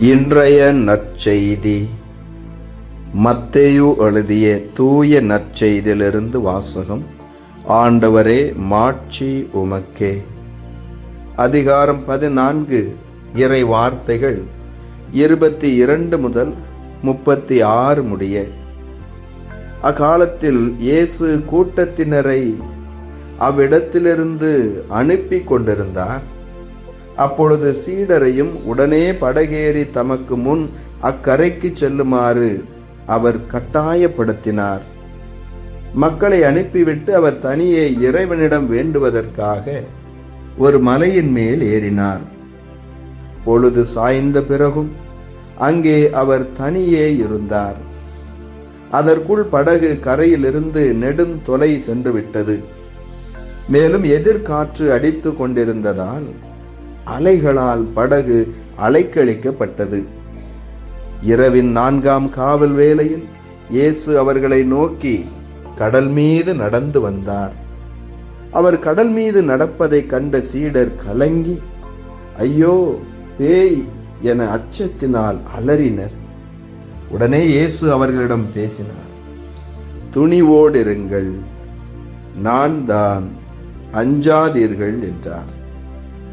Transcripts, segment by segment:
இன்றைய நற்செய்தி. மத்தேயு எழுதிய தூய நற்செய்தியிலிருந்து வாசகம் ஆண்டவரே மாட்சி உமக்கே. அதிகாரம் பதினான்கு இறை வார்த்தைகள் இருபத்தி இரண்டு முதல் முப்பத்தி ஆறு முடிய. அக்காலத்தில் இயேசு கூட்டத்தினரை அவ்விடத்திலிருந்து அனுப்பி கொண்டிருந்தார். அப்பொழுது சீடரையும் உடனே படகேறி தமக்கு முன் அக்கரைக்கு செல்லுமாறு அவர் கட்டாயப்படுத்தினார். மக்களை அனுப்பிவிட்டு அவர் தனியே இறைவனிடம் வேண்டுவதற்காக ஒரு மலையின் மேல் ஏறினார். பொழுது சாய்ந்த பிறகும் அங்கே அவர் தனியே இருந்தார். அதற்குள் படகு கரையிலிருந்து நெடுந்தொலை சென்றுவிட்டது. மேலும் எதிர்காற்று அடித்து கொண்டிருந்ததால் அலைகளால் படகு அலைக்கழிக்கப்பட்டது. இரவின் நான்காம் காவல் வேளையில் இயேசு அவர்களை நோக்கி கடல் மீது நடந்து வந்தார். அவர் கடல் மீது நடப்பதைக் கண்ட சீடர் கலங்கி ஐயோ பேய் என அச்சத்தினால் அலறினர். உடனே இயேசு அவர்களிடம் பேசினார் துணிவோடிருங்கள் நான் தான் அஞ்சாதீர்கள் என்றார்.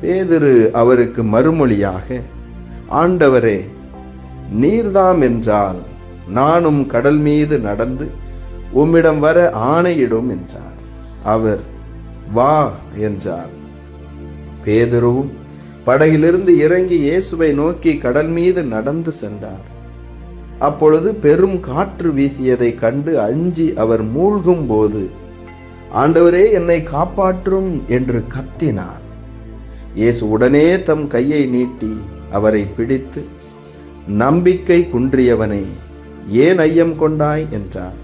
பேதுரு அவருக்கு மறுமொழியாக ஆண்டவரே நீர்தாம் என்றால் நானும் கடல் மீது நடந்து உம்மிடம் வர ஆணையிடும் என்றார். அவர் வா என்றார். பேதுருவும் படகிலிருந்து இறங்கி இயேசுவை நோக்கி கடல் மீது நடந்து சென்றார். அப்பொழுது பெரும் காற்று வீசியதை கண்டு அஞ்சி அவர் மூழ்கும் போது ஆண்டவரே என்னை காப்பாற்றும் என்று கத்தினார். இயேசு உடனே தம் கையை நீட்டி அவரை பிடித்து நம்பிக்கை குன்றியவனை ஏன் ஐயம் கொண்டாய் என்றார்.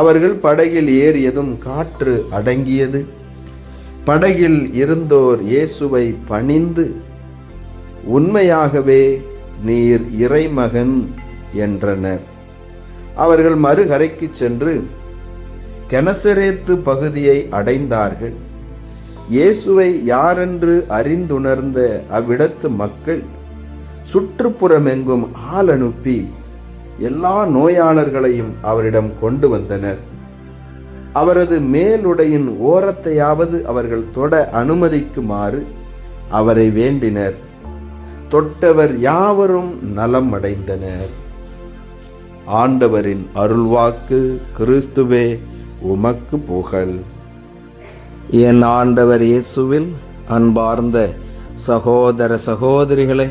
அவர்கள் படகில் ஏறியதும் காற்று அடங்கியது. படகில் இருந்தோர் இயேசுவை பணிந்து உண்மையாகவே நீர் இறைமகன் என்றனர். அவர்கள் மறுகரைக்கு சென்று கெனசரேத்து பகுதியை அடைந்தார்கள். இயேசுவை யாரென்று அறிந்துணர்ந்த அவ்விடத்து மக்கள் சுற்றுப்புறமெங்கும் ஆள் அனுப்பி எல்லா நோயாளர்களையும் அவரிடம் கொண்டு வந்தனர். அவரது மேலுடையின் ஓரத்தையாவது அவர்கள் தொட அனுமதிக்குமாறு அவரை வேண்டினர். தொட்டவர் யாவரும் நலம் அடைந்தனர். ஆண்டவரின் அருள்வாக்கு கிறிஸ்துவே உமக்கு புகழ். என் ஆண்டவர் இயேசுவில் அன்பார்ந்த சகோதர சகோதரிகளே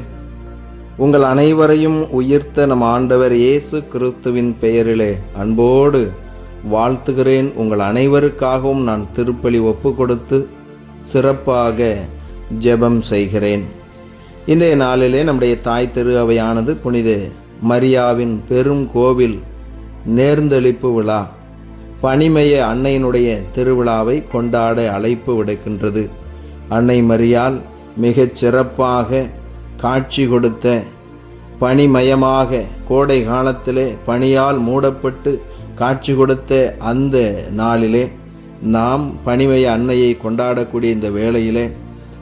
உங்கள் அனைவரையும் உயிர்த்த நம் ஆண்டவர் இயேசு கிறிஸ்துவின் பெயரிலே அன்போடு வாழ்த்துகிறேன். உங்கள் அனைவருக்காகவும் நான் திருப்பலி ஒப்பு கொடுத்து சிறப்பாக ஜெபம் செய்கிறேன். இன்றைய நாளிலே நம்முடைய தாய் திரு அவையானது புனித மரியாவின் பெரும் கோவில் நேர்ந்தளிப்பு விழா. பனிமய அன்னையினுடைய திருவிழாவை கொண்டாட அழைப்பு விடுக்கின்றது. அன்னை மரியால் மிகச் சிறப்பாக காட்சி கொடுத்த பனிமயமாக கோடை காலத்திலே பனியால் மூடப்பட்டு காட்சி கொடுத்த அந்த நாளிலே நாம் பனிமய அன்னையை கொண்டாடக்கூடிய இந்த வேளையிலே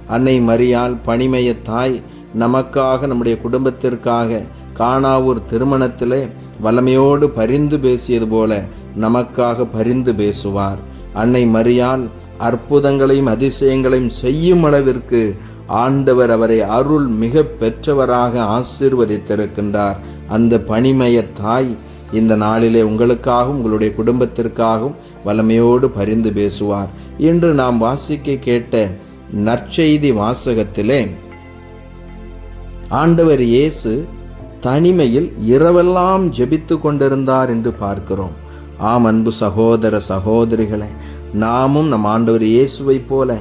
அன்னை மரியால் பனிமய தாய் நமக்காக நம்முடைய குடும்பத்திற்காக காணாவூர் திருமணத்திலே வல்லமையோடு பரிந்து பேசியது போல நமக்காக பரிந்து பேசுவார். அன்னை மரியால் அற்புதங்களையும் அதிசயங்களையும் செய்யும் அளவிற்கு ஆண்டவர் அவரை அருள் மிக பெற்றவராக ஆசீர்வதித்திருக்கின்றார். அந்த பணிமய தாய் இந்த நாளிலே உங்களுக்காகவும் உங்களுடைய குடும்பத்திற்காகவும் வல்லமையோடு பரிந்து பேசுவார். இன்று நாம் வாசிக்க கேட்ட நற்செய்தி வாசகத்திலே ஆண்டவர் இயேசு தனிமையில் இரவெல்லாம் ஜெபித்து கொண்டிருந்தார் என்று பார்க்கிறோம். ஆம் அன்பு சகோதர சகோதரிகளை நாமும் நம் ஆண்டவர் இயேசுவை போல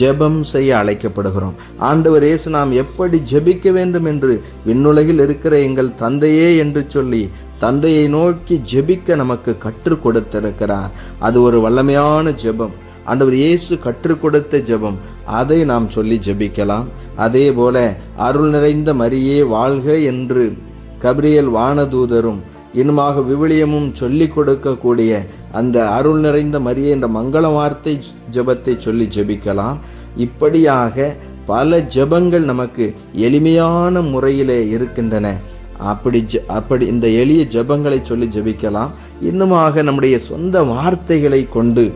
ஜெபம் செய்ய அழைக்கப்படுகிறோம். ஆண்டவர் இயேசு நாம் எப்படி ஜெபிக்க வேண்டும் என்று விண்ணுலகில் இருக்கிற எங்கள் தந்தையே என்று சொல்லி தந்தையை நோக்கி ஜெபிக்க நமக்கு கற்றுக் கொடுத்திருக்கிறார். அது ஒரு வல்லமையான ஜெபம். ஆண்டவர் இயேசு கற்றுக் கொடுத்த ஜெபம். அதை நாம் சொல்லி ஜெபிக்கலாம். அதே போல அருள் நிறைந்த மரியே வாழ்க என்று கபிரியல் வானதூதரும் இன்னுமாக விவிலியமும் சொல்லிக் கொடுக்கக்கூடிய அந்த அருள் நிறைந்த மரிய என்ற மங்கள வார்த்தை ஜெபத்தை சொல்லி ஜெபிக்கலாம். இப்படியாக பல ஜெபங்கள் நமக்கு எளிமையான முறையிலே இருக்கின்றன. அப்படி ஜெ- அப்படி இந்த எளிய ஜெபங்களை சொல்லி ஜெபிக்கலாம். இன்னுமாக நம்முடைய சொந்த வார்த்தைகளை கொண்டு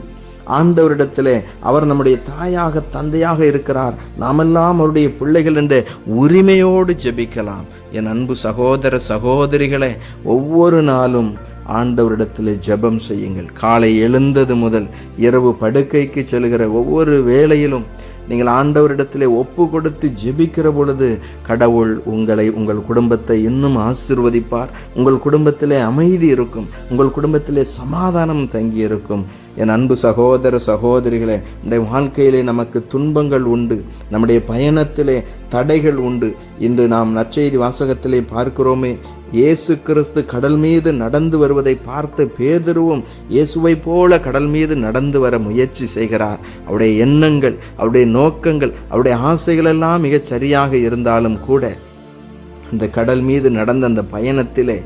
ஆண்டவரிடத்தில் அவர் நம்முடைய தாயாக தந்தையாக இருக்கிறார். நாமெல்லாம் அவருடைய பிள்ளைகள் என்று உரிமையோடு ஜெபிக்கலாம். என் அன்பு சகோதர சகோதரிகளை ஒவ்வொரு நாளும் ஆண்டவரிடத்தில் ஜெபம் செய்யுங்கள். காலை எழுந்தது முதல் இரவு படுக்கைக்கு செல்கிற ஒவ்வொரு வேளையிலும் நீங்கள் ஆண்டவரிடத்திலே ஒப்பு கொடுத்து ஜெபிக்கிற பொழுது கடவுள் உங்களை உங்கள் குடும்பத்தை இன்னும் ஆசிர்வதிப்பார். உங்கள் குடும்பத்திலே அமைதி இருக்கும். உங்கள் குடும்பத்திலே சமாதானம் தங்கி இருக்கும். என் அன்பு சகோதர சகோதரிகளே இந்த வாழ்க்கையிலே நமக்கு துன்பங்கள் உண்டு. நம்முடைய பயணத்திலே தடைகள் உண்டு. இன்று நாம் நற்செய்தி வாசகத்திலே பார்க்கிறோமே இயேசு கிறிஸ்து கடல் மீது நடந்து வருவதை பார்த்து பேதுருவும் இயேசுவை போல கடல் மீது நடந்து வர முயற்சி செய்கிறார். அவருடைய எண்ணங்கள் அவருடைய நோக்கங்கள் அவருடைய ஆசைகளெல்லாம் மிகச் சரியாக இருந்தாலும் கூட அந்த கடல் மீது நடந்த அந்த பயணத்திலே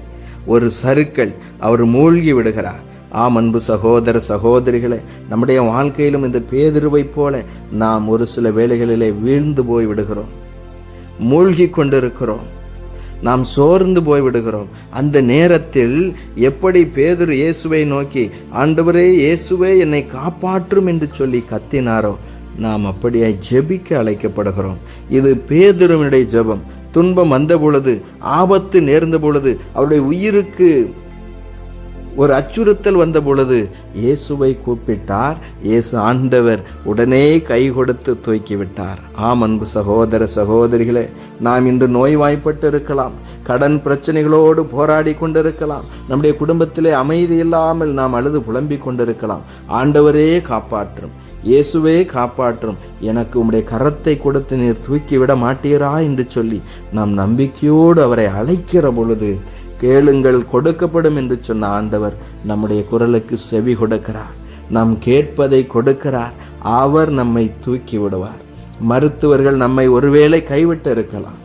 ஒரு சருக்கள் அவர் மூழ்கி விடுகிறார். ஆம் அன்பு சகோதர சகோதரிகளே நம்முடைய வாழ்க்கையிலும் இந்த பேதிருவைப் போல நாம் ஒரு சில வேளைகளிலே வீழ்ந்து போய் விடுகிறோம். மூழ்கி கொண்டிருக்கிறோம். நாம் சோர்ந்து போய் விடுகிறோம் அந்த நேரத்தில் எப்படி பேதுரு இயேசுவை நோக்கி ஆண்டவரே இயேசுவே என்னை காப்பாற்றும் என்று சொல்லி கத்தினாரோ நாம் அப்படியே ஜெபிக்க அழைக்கப்படுகிறோம். இது பேதுருவினுடைய ஜெபம். துன்பம் வந்த பொழுது ஆபத்து நேர்ந்த பொழுது அவருடைய உயிருக்கு ஒரு அச்சுறுத்தல் வந்த பொழுது இயேசுவை கூப்பிட்டார். இயேசு ஆண்டவர் உடனே கை கொடுத்து தூக்கி விட்டார் ஆம் அன்பு சகோதர சகோதரிகளே நாம் இன்று நோய்வாய்ப்பட்டு இருக்கலாம் கடன் பிரச்சனைகளோடு போராடி கொண்டிருக்கலாம். நம்முடைய குடும்பத்திலே அமைதி இல்லாமல் நாம் அழுது புலம்பிக் கொண்டிருக்கலாம். ஆண்டவரே காப்பாற்றும் இயேசுவே காப்பாற்றும். எனக்கு உம்முடைய கரத்தை கொடுத்து நீர் தூக்கிவிட மாட்டீரா என்று சொல்லி நாம் நம்பிக்கையோடு அவரை அழைக்கிற பொழுது கேளுங்கள் கொடுக்கப்படும் என்று சொன்ன ஆண்டவர் நம்முடைய குரலுக்கு செவி கொடுக்கிறார். நாம் கேட்பதை கொடுக்கிறார். அவர் நம்மை தூக்கி விடுவார். மருத்துவர்கள் நம்மை ஒருவேளை கைவிட்டு இருக்கலாம்.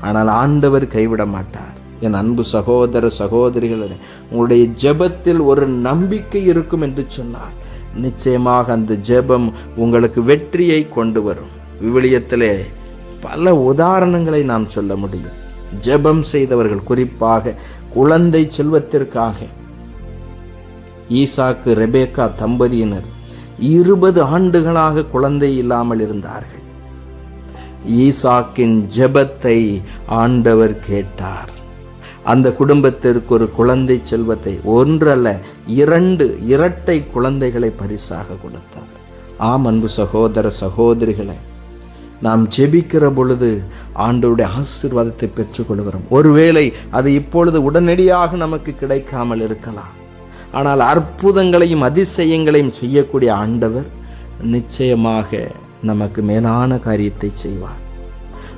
ஆனால் ஆண்டவர் கைவிட மாட்டார். என் அன்பு சகோதர சகோதரிகளே உங்களுடைய ஜெபத்தில் ஒரு நம்பிக்கை இருக்கும் என்று சொன்னார். நிச்சயமாக அந்த ஜெபம் உங்களுக்கு வெற்றியை கொண்டு வரும். விவிலியத்திலே பல உதாரணங்களை நாம் சொல்ல முடியும். ஜெபம் செய்தவர்கள் குறிப்பாக குழந்தை செல்வத்திற்காக. ஈசாக்கு ரெபேக்கா தம்பதியினர் இருபது ஆண்டுகளாக குழந்தை இல்லாமல் இருந்தார்கள். ஈசாக்கின் ஜெபத்தை ஆண்டவர் கேட்டார். அந்த குடும்பத்திற்கு ஒரு குழந்தை செல்வத்தை ஒன்றல்ல இரண்டு இரட்டை குழந்தைகளை பரிசாக கொடுத்தார். ஆம் அன்பு சகோதர சகோதரிகளை நாம் ஜெபிக்கிற பொழுது ஆண்டவருடைய ஆசீர்வாதத்தை பெற்றுக்கொள்கிறோம். ஒருவேளை அது இப்பொழுது உடனடியாக நமக்கு கிடைக்காமல் இருக்கலாம். ஆனால் அற்புதங்களையும் அதிசயங்களையும் செய்யக்கூடிய ஆண்டவர் நிச்சயமாக நமக்கு மேலான காரியத்தை செய்வார்.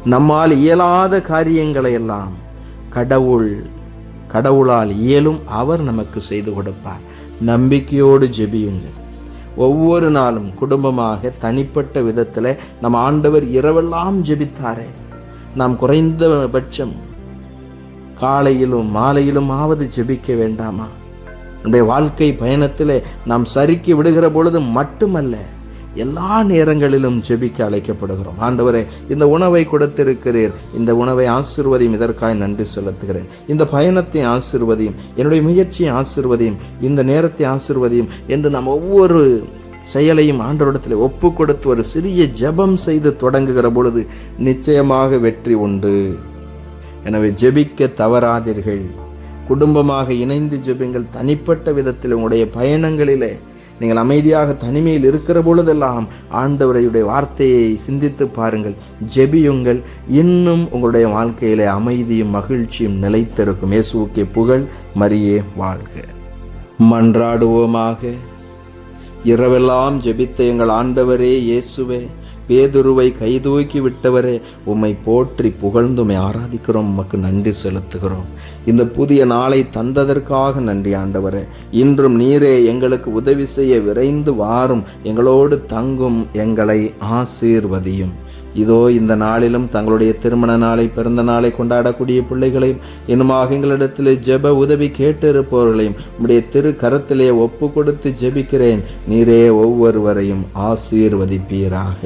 நம்மால் இயலாத காரியங்களை எல்லாம் கடவுள் கடவுளால் இயலும் அவர் நமக்கு செய்து கொடுப்பார். நம்பிக்கையோடு ஜெபியுங்கள். ஒவ்வொரு நாளும் குடும்பமாக தனிப்பட்ட விதத்தில் நம் ஆண்டவர் இரவெல்லாம் ஜெபித்தாரே. நாம் குறைந்தபட்சம் காலையிலும் மாலையிலும் ஆவது ஜெபிக்க வேண்டாமா? நம்முடைய வாழ்க்கை பயணத்தில் நாம் சறுக்கி விடுகிற பொழுது மட்டுமல்ல எல்லா நேரங்களிலும் ஜெபிக்க அழைக்கப்படுகிறோம். ஆண்டவரே இந்த உணவை கொடுத்திருக்கிறீர். இந்த உணவை ஆசிர்வதியும் இதற்காய் நன்றி செலுத்துகிறேன். இந்த பயணத்தை ஆசிர்வதியும் என்னுடைய முயற்சியை ஆசிர்வதியும் இந்த நேரத்தை ஆசிர்வதியும் என்று நாம் ஒவ்வொரு செயலையும் ஆண்டவரிடத்தில் ஒப்பு கொடுத்து ஒரு சிறிய ஜெபம் செய்து தொடங்குகிற பொழுது நிச்சயமாக வெற்றி உண்டு. எனவே ஜெபிக்க தவறாதீர்கள். குடும்பமாக இணைந்து ஜெபிங்கள். தனிப்பட்ட விதத்தில் உங்களுடைய பயணங்களிலே நீங்கள் அமைதியாக தனிமையில் இருக்கிற பொழுதெல்லாம் ஆண்டவரையுடைய வார்த்தையை சிந்தித்து பாருங்கள். ஜெபியுங்கள். இன்னும் உங்களுடைய வாழ்க்கையிலே அமைதியும் மகிழ்ச்சியும் நிலைத்திருக்கும். இயேசுக்கே புகழ் மரியே வாழ்க. மன்றாடுவோமாக. இரவெல்லாம் ஜெபித்த எங்கள் ஆண்டவரே இயேசுவே பேதுருவை கைதூக்கி விட்டவரே உம்மை போற்றி புகழ்ந்துமை ஆராதிக்கிறோம் உமக்கு நன்றி செலுத்துகிறோம். இந்த புதிய நாளை தந்ததற்காக நன்றி ஆண்டவரே. இன்றும் நீரே எங்களுக்கு உதவி செய்ய விரைந்து வாரும். எங்களோடு தங்கும் எங்களை ஆசீர்வதியும். இதோ இந்த நாளிலும் தங்களுடைய திருமண நாளை பிறந்த நாளை கொண்டாடக்கூடிய பிள்ளைகளையும் இன்னுமாக எங்களிடத்தில் ஜெப உதவி கேட்டிருப்பவர்களையும் உடைய திரு கரத்திலே ஒப்பு கொடுத்து ஜெபிக்கிறேன். நீரே ஒவ்வொருவரையும் ஆசீர்வதிப்பீராக.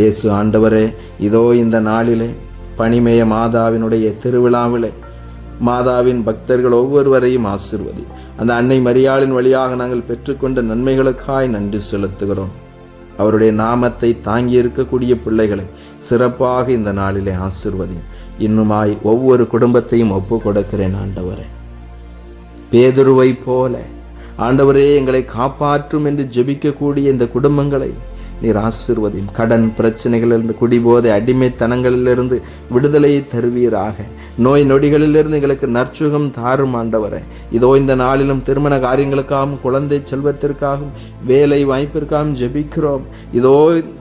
இயேசு ஆண்டவரே இதோ இந்த நாளிலே பனிமய மாதாவினுடைய திருவிழாவிலே மாதாவின் பக்தர்கள் ஒவ்வொருவரையும் ஆசிர்வதி. அந்த அன்னை மரியாளின் வழியாக நாங்கள் பெற்றுக்கொண்ட நன்மைகளுக்காய் நன்றி செலுத்துகிறோம். அவருடைய நாமத்தை தாங்கி இருக்கக்கூடிய பிள்ளைகளை சிறப்பாக இந்த நாளிலே ஆசிர்வதி இன்னுமாய் ஒவ்வொரு குடும்பத்தையும் ஒப்பு கொடுக்கிறேன் ஆண்டவரே. பேதுருவை போல ஆண்டவரே எங்களை காப்பாற்றும் என்று ஜெபிக்கக்கூடிய இந்த குடும்பங்களை நீர் ஆசிர்வதியும். கடன் பிரச்சனைகளிலிருந்து குடிபோதை அடிமைத்தனங்களிலிருந்து விடுதலையை தருவீராக. நோய் நொடிகளிலிருந்து எங்களுக்கு நற்சுகம் தாரும் ஆண்டவரே. இதோ இந்த நாளிலும் திருமண காரியங்களுக்காகவும் குழந்தை செல்வத்திற்காகவும் வேலை வாய்ப்பிற்காகவும் ஜெபிக்கிறோம். இதோ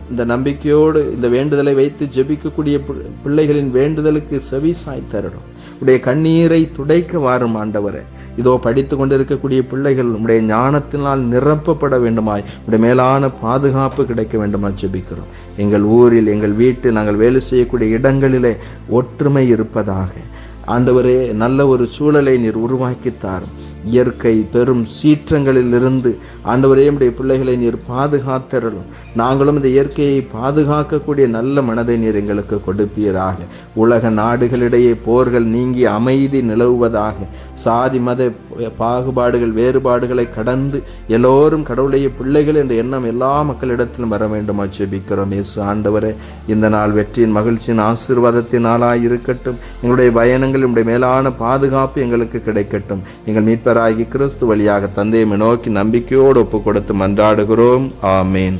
இந்த நம்பிக்கையோடு இந்த வேண்டுதலை வைத்து ஜெபிக்கக்கூடிய பிள்ளைகளின் வேண்டுதலுக்கு செவி சாய் உடைய கண்ணீரை துடைக்க வாரும் ஆண்டவரே. இதோ படித்து கொண்டிருக்கக்கூடிய பிள்ளைகள் உடைய ஞானத்தினால் நிரப்பப்பட வேண்டுமாய். உடைய மேலான பாதுகாப்பு கிடைக்க வேண்டுமாய் ஜெபிக்கிறோம். எங்கள் ஊரில் எங்கள் வீட்டில் நாங்கள் வேலை செய்யக்கூடிய இடங்களிலே ஒற்றுமை இருப்பதாக. ஆண்டவரே நல்ல ஒரு சூழலை நீர் உருவாக்கி தாரும். இயற்கை பெரும் சீற்றங்களிலிருந்து ஆண்டவரே உடைய பிள்ளைகளை நீர் பாதுகாத்தரலும் நாங்களும் இந்த இயற்கையை பாதுகாக்கக்கூடிய நல்ல மனதை நீர் எங்களுக்கு கொடுப்பீராக. உலக நாடுகளிடையே போர்கள் நீங்கி அமைதி நிலவுவதாக. சாதி மத பாகுபாடுகள் வேறுபாடுகளை கடந்து எல்லோரும் கடவுளைய பிள்ளைகள் என்ற எண்ணம் எல்லா மக்களிடத்திலும் வர வேண்டும். ஜெபிக்கிறோம் இயேசு ஆண்டவரே இந்த நாள் வெற்றியின் மகிழ்ச்சியின் ஆசீர்வாதத்தினாலாய் இருக்கட்டும் எங்களுடைய பயணங்கள் எங்களுடைய மேலான பாதுகாப்பு எங்களுக்கு கிடைக்கட்டும். எங்கள் ஆண்டவராகி கிறிஸ்து வழியாக தந்தையை நோக்கி நம்பிக்கையோடு ஒப்பு கொடுத்து மன்றாடுகிறோம். ஆமேன்.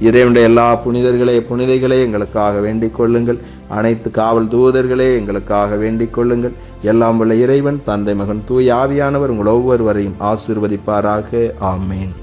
இறைவனுடைய எல்லா புனிதர்களே புனிதைகளே எங்களுக்காக வேண்டிக் கொள்ளுங்கள். அனைத்து காவல் தூதர்களே எங்களுக்காக வேண்டிக் கொள்ளுங்கள். எல்லாம் உள்ள இறைவன் தந்தை மகன் தூய் ஆவியானவர் உங்கள் ஒவ்வொருவரையும் ஆசீர்வதிப்பாராக. ஆமேன்.